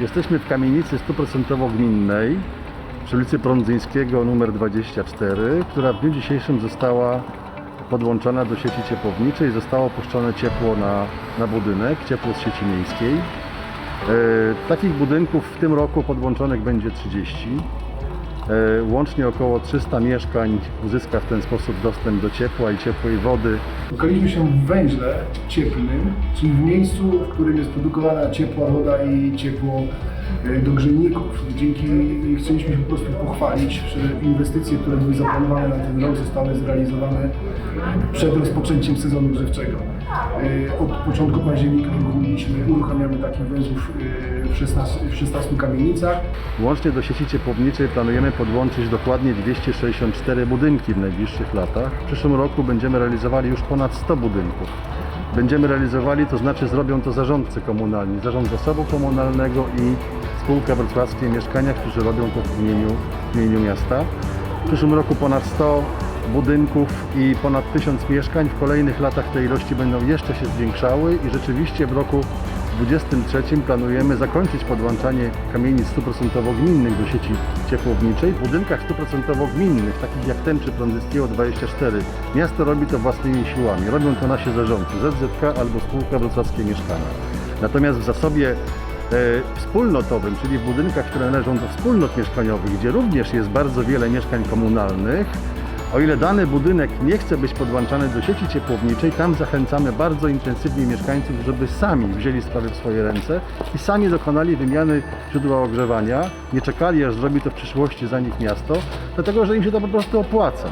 Jesteśmy w kamienicy 100% gminnej przy ulicy Prądzyńskiego numer 24, która w dniu dzisiejszym została podłączona do sieci ciepłowniczej. Zostało puszczone ciepło na, na budynek, ciepło z sieci miejskiej. E, takich budynków w tym roku podłączonych będzie 30. E, Łącznie około 300 mieszkań uzyska w ten sposób dostęp do ciepła i ciepłej wody. Spotkaliśmy się w węźle cieplnym, czyli w miejscu, w którym jest produkowana ciepła woda i ciepło e, do grzejników. Dzięki chcieliśmy się po prostu pochwalić, że inwestycje, które były zaplanowane na ten rok zostały zrealizowane przed rozpoczęciem sezonu grzewczego. E, Od początku października uruchomiliśmy, uruchamiamy takich węzłów w 16, w 16 kamienicach. Łącznie do sieci ciepłowniczej planujemy podłączyć dokładnie 264 budynki w najbliższych latach. W przyszłym roku będziemy realizowali już ponad 100 budynków. Będziemy realizowali, to znaczy zrobią to zarządcy komunalni, zarząd zasobu komunalnego i spółka wrocławskie mieszkania, którzy robią to w imieniu, w imieniu miasta. W przyszłym roku ponad 100 budynków i ponad 1000 mieszkań. W kolejnych latach te ilości będą jeszcze się zwiększały i rzeczywiście w roku 2023 planujemy zakończyć podłączanie kamienic 100% gminnych do sieci ciepłowniczej. W budynkach 100% gminnych, takich jak ten przy Prądzyckiego 24, miasto robi to własnymi siłami. Robią to nasi zarządcy, ZZK albo spółka wrocławskie mieszkania. Natomiast w zasobie e, wspólnotowym, czyli w budynkach, które należą do wspólnot mieszkaniowych, gdzie również jest bardzo wiele mieszkań komunalnych, o ile dany budynek nie chce być podłączany do sieci ciepłowniczej, tam zachęcamy bardzo intensywnie mieszkańców, żeby sami wzięli sprawy w swoje ręce i sami dokonali wymiany źródła ogrzewania, nie czekali aż zrobi to w przyszłości za nich miasto, dlatego że im się to po prostu opłaca.